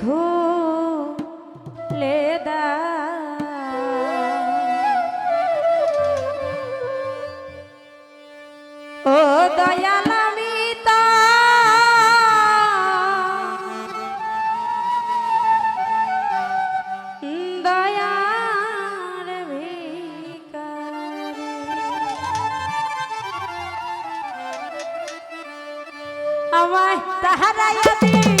খুলে ও দয়াল আমি আমায় তাহারাইয়া দি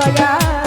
ও দয়াল